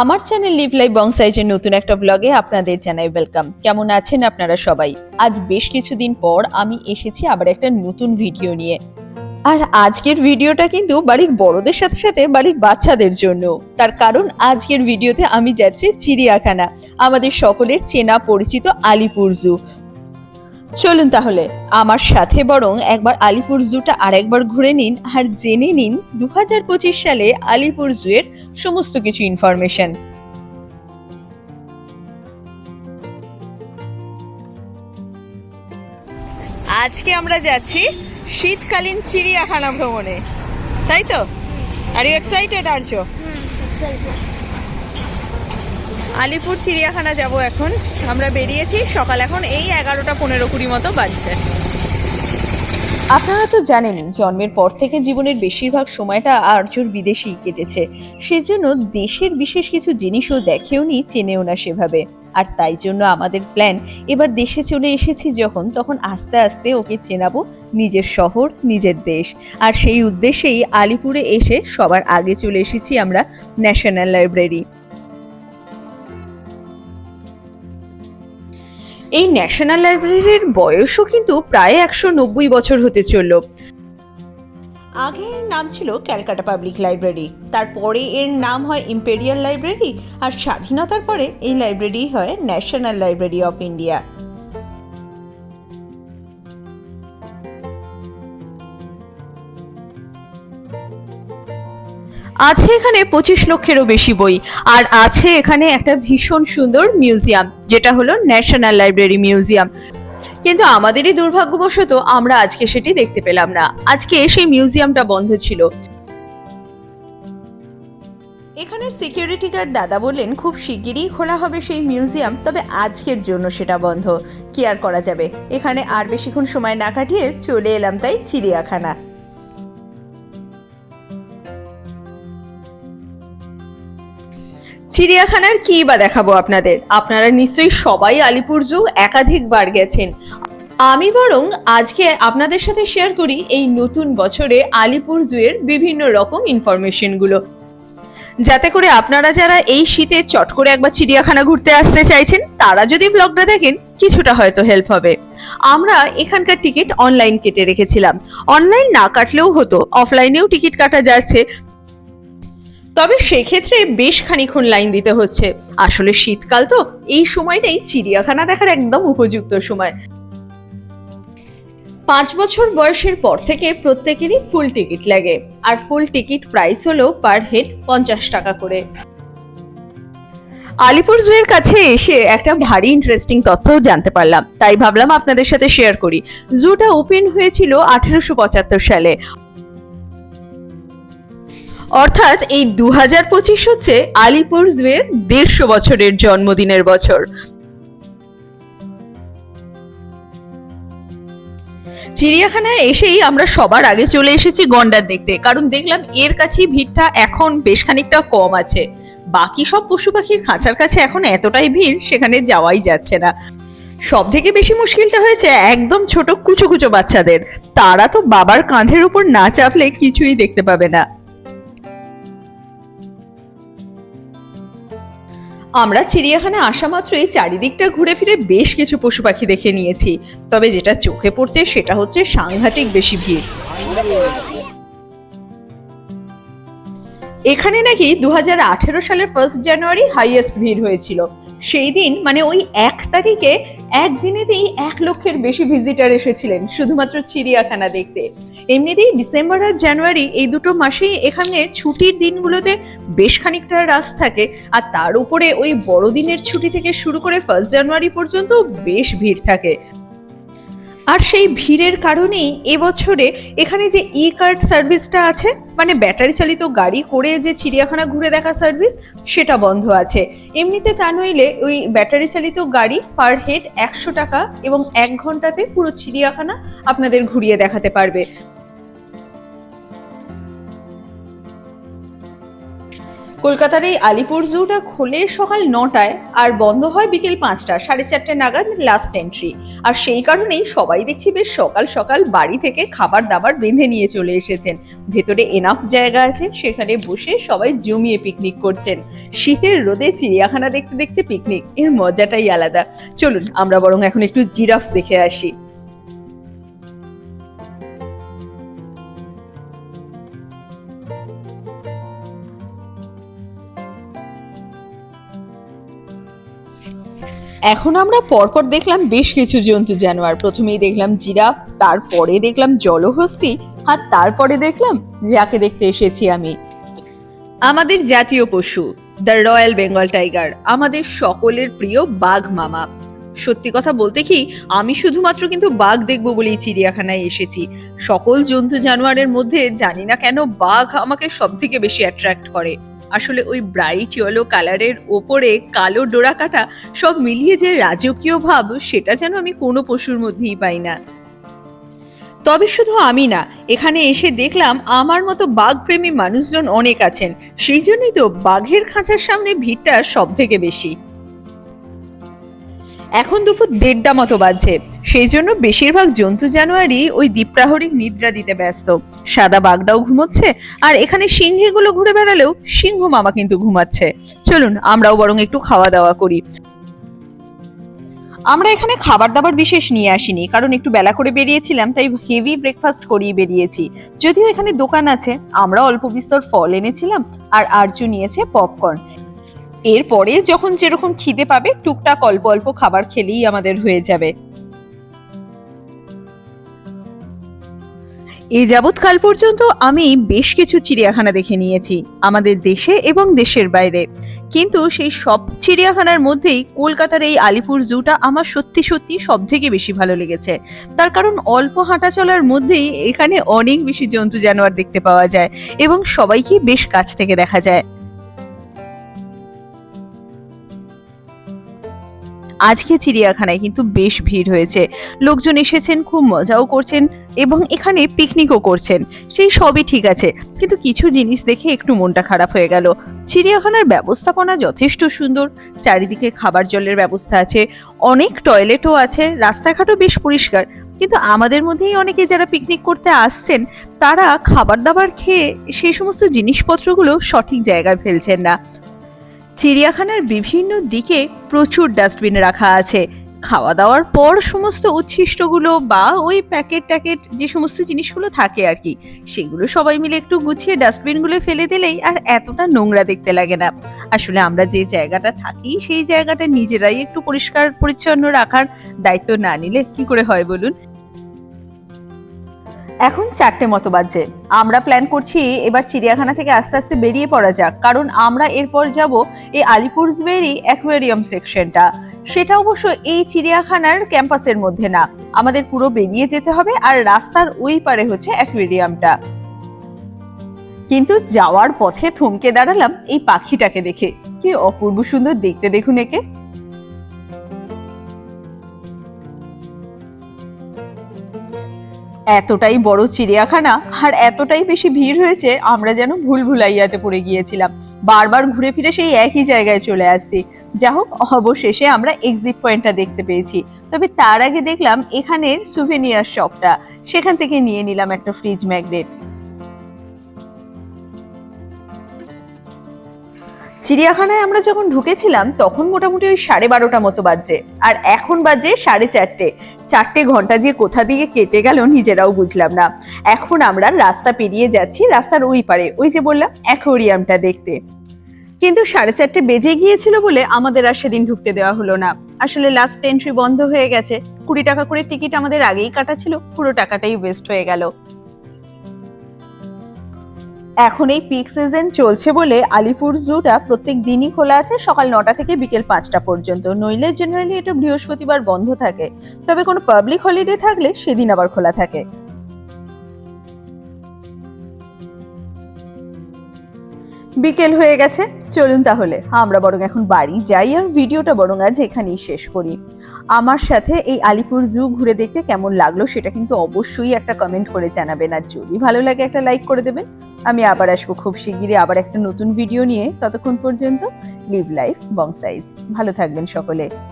আমার channel leave live বংসাইজের নতুন একটা ব্লগে আপনাদের জানাই ওয়েলকাম কেমন আছেন আপনারা সবাই? আজ বেশ কিছুদিন পর আমি এসেছি আবার একটা নতুন ভিডিও নিয়ে। আর আজকের ভিডিওটা কিন্তু বাড়ির বড়দের সাথে সাথে বাড়ির বাচ্চাদের জন্য। তার কারণ আজকের ভিডিওতে আমি যাচ্ছি চিড়িয়াখানা। আমাদের সকলের চেনা পরিচিত আলিপুর জু চলুন তাহলে, আমার সাথে বরং একবার আলিপুর জুটা আরেকবার ঘুরে নিন আর জেনে নিন দুহাজার পঁচিশ সালে আলিপুর জুয়ের সমস্ত কিছু ইনফরমেশন আজকে আমরা যাচ্ছি শীতকালীন চিড়িয়াখানা ভ্রমণে। তাই তো? আর ইউ এক্সাইটেড আরছ আলিপুর চিড়িয়াখানা যাব এখন। আমরা বেরিয়েছি, সকাল এখন এই এগারোটা পনেরো কুড়ি মতো বাজছে। আপনারা তো জানেনই, জন্মের পর থেকে জীবনের বেশিরভাগ সময়টা আর্যর বিদেশেই কেটেছে। সেজন্য দেশের বিশেষ কিছু জিনিসও দেখেও নি চেনেও না সেভাবে। আর তাই জন্য আমাদের প্ল্যান এবার দেশে চলে এসেছি যখন, তখন আস্তে আস্তে ওকে চেনাবো, নিজের শহর, নিজের দেশ। আর সেই উদ্দেশ্যেই আলিপুরে এসে সবার আগে চলে এসেছি আমরা ন্যাশনাল লাইব্রেরি এই ন্যাশনাল লাইব্রেরির বয়সও কিন্তু প্রায় একশো নব্বই বছর হতে চলল। আগে এর নাম ছিল ক্যালকাটা পাবলিক লাইব্রেরি তারপরে এর নাম হয় ইম্পেরিয়াল লাইব্রেরি আর স্বাধীনতার পরে এই লাইব্রেরি হয় ন্যাশনাল লাইব্রেরি অফ ইন্ডিয়া আছে এখানে পঁচিশ লক্ষেরও বেশি বই আর আছে এখানে একটা ভীষণ সুন্দর মিউজিয়াম যেটা হলো ন্যাশনাল লাইব্রেরি মিউজিয়াম কিন্তু আমাদেরই দুর্ভাগ্যবশত আমরা আজকে সেটি দেখতে পেলাম না। আজকে সেই মিউজিয়ামটা বন্ধ ছিল। এখানের সিকিউরিটি গার্ড দাদা বললেন, খুব শিগগিরই খোলা হবে সেই মিউজিয়াম তবে আজকের জন্য সেটা বন্ধ। কি আর করা যাবে? এখানে আর বেশিক্ষণ সময় না কাটিয়ে চলে এলাম তাই চিড়িয়াখানা। চিড়িয়াখানার কি বা দেখাবো আপনাদের? আপনারা নিশ্চয়ই সবাই আলিপুর জু একাধিকবার গেছেন। আমি বরং আজকে আপনাদের সাথে শেয়ার করি এই নতুন বছরে আলিপুর জুয়ের বিভিন্ন রকম ইনফরমেশনগুলো যাতে করে আপনারা যারা এই শীতে চট করে একবার চিড়িয়াখানা ঘুরতে আসতে চাইছেন, তারা যদি ব্লগটা দেখেন, কিছুটা হয়তো হেল্প হবে। আমরা এখানকার টিকিট অনলাইন কেটে রেখেছিলাম। অনলাইন না কাটলেও হতো অফলাইনেও টিকিট কাটা যাচ্ছে। তবে সেক্ষেত্রে বেশ খানিক্ষণ লাইন দিতে হচ্ছে। আসলে শীতকাল তো, এই সময়টাই চিড়িয়াখানা দেখার একদম উপযুক্ত সময়। পাঁচ বছর বয়সের পর থেকে প্রত্যেকেরই ফুল টিকিট লাগে। আর ফুল টিকিট প্রাইস হলো পার হেড পঞ্চাশ টাকা করে। আলিপুর জুয়ের কাছে এসে একটা ভারী ইন্টারেস্টিং তথ্যও জানতে পারলাম। তাই ভাবলাম আপনাদের সাথে শেয়ার করি। জুটা ওপেন হয়েছিল আঠেরোশো পঁচাত্তর সালে। অর্থাৎ এই দু হাজার পঁচিশ হচ্ছে আলিপুর জুয়ের দেড়শো বছরের জন্মদিনের বছর। চিড়িয়াখানায় এসেই আমরা সবার আগে চলে এসেছি গন্ডার দেখতে, কারণ দেখলাম এর কাছেই ভিড়টা এখন বেশ খানিকটা কম আছে। বাকি সব পশু পাখির খাঁচার কাছে এখন এতটাই ভিড়, সেখানে যাওয়াই যাচ্ছে না। সব থেকে বেশি মুশকিলটা হয়েছে একদম ছোট কুচো কুচো বাচ্চাদের। তারা তো বাবার কাঁধের উপর না চাপলে কিছুই দেখতে পাবে না। আমরা চিড়িয়াখানা আসা মাত্রই চারিদিকটা ঘুরে ফিরে বেশ কিছু পশু পাখি দেখে নিয়েছি। তবে যেটা চোখে পড়ছে সেটা হচ্ছে সাংঘাতিক বেশি ভিড়। এখানে নাকি দু সালের ফার্স্ট জানুয়ারি হাইয়েস্ট ভিড় হয়েছিল। সেই দিন মানে ওই এক তারিখে একদিনেতেই এক লক্ষের বেশি ভিজিটার এসেছিলেন, শুধুমাত্র চিড়িয়াখানা দেখতে। এমনিতেই ডিসেম্বর আর জানুয়ারি এই দুটো মাসেই এখানে ছুটির দিনগুলোতে বেশ খানিকটা রাস থাকে, আর তার উপরে ওই বড়দিনের ছুটি থেকে শুরু করে ফার্স্ট জানুয়ারি পর্যন্ত বেশ ভিড় থাকে। আর সেই ভিড়ের কারণেই এবছরে এখানে যে ই কার্ড সার্ভিসটা আছে মানে ব্যাটারি চালিত গাড়ি করে যে চিড়িয়াখানা ঘুরে দেখা সার্ভিস সেটা বন্ধ আছে। এমনিতে তা নইলে ওই ব্যাটারি চালিত গাড়ি পার হেড একশো টাকা এবং এক ঘন্টাতে পুরো চিড়িয়াখানা আপনাদের ঘুরিয়ে দেখাতে পারবে। কলকাতার এই আলিপুর জুটা খোলে সকাল নটায় আর বন্ধ হয় বিকেল পাঁচটা সাড়ে চারটে নাগাদ লাস্ট এন্ট্রি আর সেই কারণেই সবাই দেখছি বেশ সকাল সকাল বাড়ি থেকে খাবার দাবার বেঁধে নিয়ে চলে এসেছেন। ভেতরে এনাফ জায়গা আছে, সেখানে বসে সবাই জমিয়ে পিকনিক করছেন। শীতের রোদে চিড়িয়াখানা দেখতে দেখতে পিকনিক এর মজাটাই আলাদা। চলুন, আমরা বরং এখন একটু জিরাফ দেখে আসি। এখন আমরা পরপর দেখলাম বেশ কিছু জন্তু জানোয়ার। প্রথমেই দেখলাম জিরাফ, তারপরে দেখলাম জলহস্তি, আর তারপরে দেখলাম যাকে দেখতে এসেছি আমি। আমাদের জাতীয় পশু, দ্য রয়্যাল বেঙ্গল টাইগার, আমাদের সকলের প্রিয় বাঘ মামা। সত্যি কথা বলতে কি, আমি শুধুমাত্র কিন্তু বাঘ দেখব বলেই চিড়িয়াখানায় এসেছি। সকল জন্তু জানোয়ারের মধ্যে জানি না কেন বাঘ আমাকে সব থেকে বেশি অ্যাট্রাক্ট করে। আসলে ওই ব্রাইট ইয়েলো কালারের ওপরে কালো ডোরা কাটা সব মিলিয়ে যে রাজকীয় ভাব, সেটা যেন আমি কোনো পশুর মধ্যেই পাই না। তবে শুধু আমি না, এখানে এসে দেখলাম আমার মতো বাঘপ্রেমী মানুষজন অনেক আছেন। সেই জন্যই তো বাঘের খাঁচার সামনে ভিড়টা সব থেকে বেশি। এখন দুপুর দেড়টা মতো বাজছে। সেই জন্য বেশিরভাগ জন্তু জানোয়ারই ওই দ্বীপ্রাহরিক নিদ্রা দিতে ব্যস্ত। সাদা বাঘটাও ঘুমোচ্ছে আর এখানে সিংহীগুলো ঘুরে বেড়ালেও সিংহ মামা কিন্তু ঘুমাচ্ছে। চলুন, আমরাও বরং একটু খাওয়া দাওয়া করি। আমরা এখানে খাবার দাবার বিশেষ নিয়ে আসিনি, কারণ একটু বেলা করে বেরিয়েছিলাম, তাই হেভি ব্রেকফাস্ট করিয়ে বেরিয়েছি। যদিও এখানে দোকান আছে আমরা অল্প বিস্তর ফল এনেছিলাম আর আরজু নিয়েছে পপকর্ন এরপরে যখন যেরকম খিদে পাবে, টুকটাক অল্প অল্প খাবার খেলেই আমাদের হয়ে যাবে। এই যাবৎকাল পর্যন্ত আমি বেশ কিছু চিড়িয়াখানা দেখে নিয়েছি, আমাদের দেশে এবং দেশের বাইরে। কিন্তু সেই সব চিড়িয়াখানার মধ্যেই কলকাতার এই আলিপুর জুটা আমার সত্যি সত্যি সব থেকে বেশি ভালো লেগেছে। তার কারণ অল্প হাঁটা চলার মধ্যেই এখানে অনেক বেশি জন্তু জানোয়ার দেখতে পাওয়া যায় এবং সবাইকে বেশ কাছ থেকে দেখা যায়। আজকে চিড়িয়াখানায় কিন্তু বেশ ভিড় হয়েছে। লোকজন এসেছেন, খুব মজাও করছেন এবং এখানে পিকনিকও করছেন। সেই সবই ঠিক আছে, কিন্তু কিছু জিনিস দেখে একটু মনটা খারাপ হয়ে গেল। চিড়িয়াখানার ব্যবস্থাপনা যথেষ্ট সুন্দর, চারিদিকে খাবার জলের ব্যবস্থা আছে, অনেক টয়লেটও আছে, রাস্তাঘাটও বেশ পরিষ্কার, কিন্তু আমাদের মধ্যেই অনেকে যারা পিকনিক করতে আসছেন, তারা খাবার দাবার খেয়ে সেই সমস্ত জিনিসপত্রগুলো সঠিক জায়গায় ফেলছেন না। চিড়িয়াখানার বিভিন্ন দিকে প্রচুর ডাস্টবিন রাখা আছে। খাওয়া দাওয়ার পর সমস্ত উচ্ছিষ্টগুলো বা ওই প্যাকেট ট্যাকেট যে সমস্ত জিনিসগুলো থাকে আর কি, সেগুলো সবাই মিলে একটু গুছিয়ে ডাস্টবিনগুলো ফেলে দিলেই আর এতটা নোংরা দেখতে লাগে না। আসলে আমরা যে জায়গাটা থাকি, সেই জায়গাটা নিজেরাই একটু পরিষ্কার পরিচ্ছন্ন রাখার দায়িত্ব না নিলে কি করে হয় বলুন? এখন চারটে মতো বাজছে। আমরা প্ল্যান করছি এবার চিড়িয়াখানা থেকে আস্তে আস্তে বেরিয়ে পড়া যাক, কারণ আমরা এরপর যাব এই আলিপুরজবেরি অ্যাকোয়ারিয়াম সেকশনটা সেটা অবশ্য এই চিড়িয়াখানার ক্যাম্পাসের মধ্যে না, আমাদের পুরো বেরিয়ে যেতে হবে আর রাস্তার ওই পারে হচ্ছে অ্যাকোয়ারিয়ামটা কিন্তু যাওয়ার পথে থমকে দাঁড়ালাম এই পাখিটাকে দেখে। কি অপূর্ব সুন্দর দেখতে দেখুন একে। এতটাই বড় চিড়িয়াখানা আর এতটাই বেশি ভিড় হয়েছে, আমরা যেন ভুল ভুলাইয়াতে পড়ে গিয়েছিলাম। বারবার ঘুরে ফিরে সেই একই জায়গায় চলে আসছি। যা হোক, অবশেষে আমরা এক্সিট পয়েন্টটা দেখতে পেয়েছি। তবে তার আগে দেখলাম এখানের সুভেনিয়ার শপটা সেখান থেকে নিয়ে নিলাম একটা ফ্রিজ ম্যাগনেট চিড়িয়াখানায় আমরা যখন ঢুকেছিলাম, তখন মোটামুটি ওই সাড়ে বারোটা মতো বাজছে আর এখন বাজে সাড়ে চারটে। চারটে ঘণ্টা যে কোথা দিয়ে কেটে গেল নিজেরাও বুঝলাম না। এখন আমরা রাস্তা পেরিয়ে যাচ্ছি রাস্তার ওই পারে, ওই যে বললাম, অ্যাকোরিয়ামটা দেখতে। কিন্তু সাড়ে চারটে বেজে গিয়েছিল বলে আমাদের আর সেদিন ঢুকতে দেওয়া হলো না। আসলে লাস্ট এন্ট্রি বন্ধ হয়ে গেছে। কুড়ি টাকা করে টিকিট আমাদের আগেই কাটা ছিল, পুরো টাকাটাই ওয়েস্ট হয়ে গেল। এখন এই পিক সিজন চলছে বলে আলিপুর জুটা প্রত্যেক দিনই খোলা আছে সকাল নটা থেকে বিকেল পাঁচটা পর্যন্ত। নইলে জেনারেলি এটা বৃহস্পতিবার বন্ধ থাকে। তবে কোনো পাবলিক হলিডে থাকলে সেদিন আবার খোলা থাকে। বিকেল হয়ে গেছে, চলুন তাহলে। আমরা বরং এখন বাড়ি যাই আর ভিডিওটা বরং আজ এখানেই শেষ করি। আমার সাথে এই আলিপুর জু ঘুরে দেখতে কেমন লাগল সেটা কিন্তু অবশ্যই একটা কমেন্ট করে জানাবেন। আর যদি ভালো লাগে একটা লাইক করে দেবেন। আমি আবার আসব খুব শিগগিরই আবার একটা নতুন ভিডিও নিয়ে। ততক্ষণ পর্যন্ত লিভ লাইফ বং সাইজ ভালো থাকবেন সকলে।